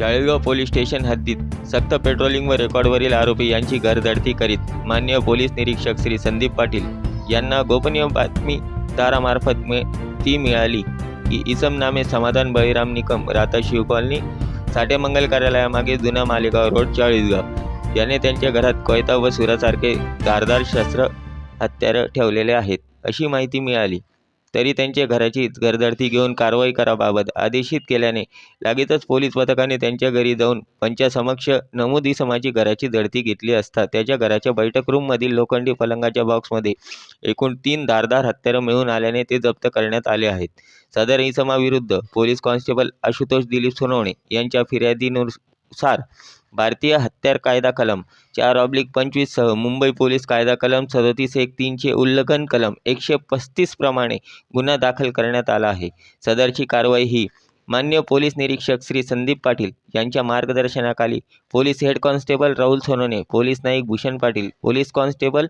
Chalisgaon police station हद्दीत सक्त patrolling व रेकॉर्डवरील आरोपी यांची घरधडती करीत मान्य पोलीस निरीक्षक श्री संदीप पाटील यांना गोपनीय बातमीदारामार्फत मे ती मिळाली. की इसम नामे समाधान बळीराम निकम राहता शिव कॉलनी साठेमंगल कार्यालयामागे जुना मालेगाव रोड चाळीसगाव. याने त्यांच्या घरात कोयता व सुरासारखे धारदार शस्त्र हत्यारं ठेवलेले आहेत अशी माहिती मिळाली. तरी त्यांच्या घराची घरधडती घेऊन कारवाई कराबाबत आदेशित केल्याने लागेतच पोलीस पथकाने त्यांच्या घरी जाऊन पंचासमक्ष नमूद इसमाची घराची झडती घेतली असता त्याच्या घराच्या बैठक रूममधील लोखंडी पलंगाच्या बॉक्समध्ये एकूण तीन धारदार हत्यारं मिळून आल्याने ते जप्त करण्यात आले आहेत. सदर इसमाविरुद्ध पोलीस कॉन्स्टेबल आशुतोष दिलीप सोनवणे यांच्या फिर्यादीनुसार भारतीय हत्यार कायदा कलम चार ऑब्लिक पंचवीससह मुंबई पोलीस कायदा कलम सदोतीस एक तीनचे उल्लंघन कलम एकशे पस्तीस प्रमाणे गुन्हा दाखल करण्यात आला आहे. सदरची कारवाई ही मान्य पोलीस निरीक्षक श्री संदीप पाटील यांच्या मार्गदर्शनाखाली police head constable Rahul Sonone police Naik Bhushan Patil police constable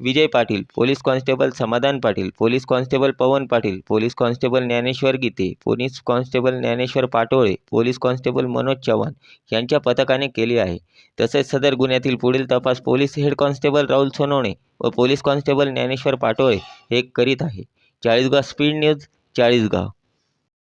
Vijay Patil police constable Samadhan Patil police constable Pawan Patil police constable Dnyaneshwar Gite police constable Dnyaneshwar Patole police constable Manoj Chavan यांच्या पथकाने केली आहे. तसेच सदर गुन्ह्यातील पुढील तपास police head constable Rahul Sonawane व पोलीस कॉन्स्टेबल ज्ञानेश्वर पाटोळे हे करीत आहे. Chalisgaon speed news Chalisgaon.